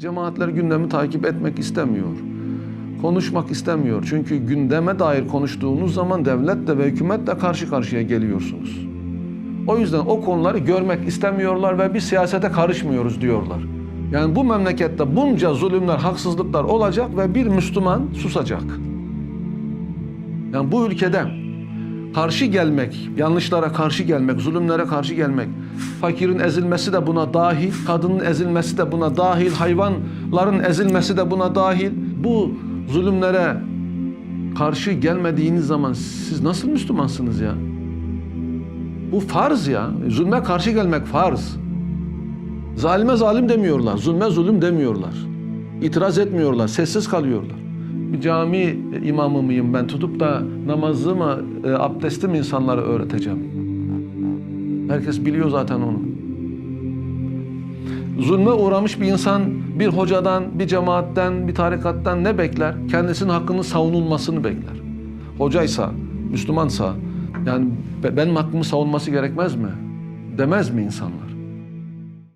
Cemaatler gündemi takip etmek istemiyor. Konuşmak istemiyor. Çünkü gündeme dair konuştuğunuz zaman devletle ve hükümetle karşı karşıya geliyorsunuz. O yüzden o konuları görmek istemiyorlar ve biz siyasete karışmıyoruz diyorlar. Yani bu memlekette bunca zulümler, haksızlıklar olacak ve bir Müslüman susacak. Yani bu ülkede karşı gelmek, yanlışlara karşı gelmek, zulümlere karşı gelmek, fakirin ezilmesi de buna dahil, kadının ezilmesi de buna dahil, hayvanların ezilmesi de buna dahil. Bu zulümlere karşı gelmediğiniz zaman siz nasıl Müslümansınız ya? Bu farz ya. Zulme karşı gelmek farz. Zalime zalim demiyorlar, zulme zulüm demiyorlar. İtiraz etmiyorlar, sessiz kalıyorlar. Bir cami imamı mıyım ben tutup da namazımı, e, abdestimi insanlara öğreteceğim. Herkes biliyor zaten onu. Zulme uğramış bir insan bir hocadan, bir cemaatten, bir tarikattan ne bekler? Kendisinin hakkının savunulmasını bekler. Hocaysa, Müslümansa yani be- benim hakkımı savunması gerekmez mi? Demez mi insanlar?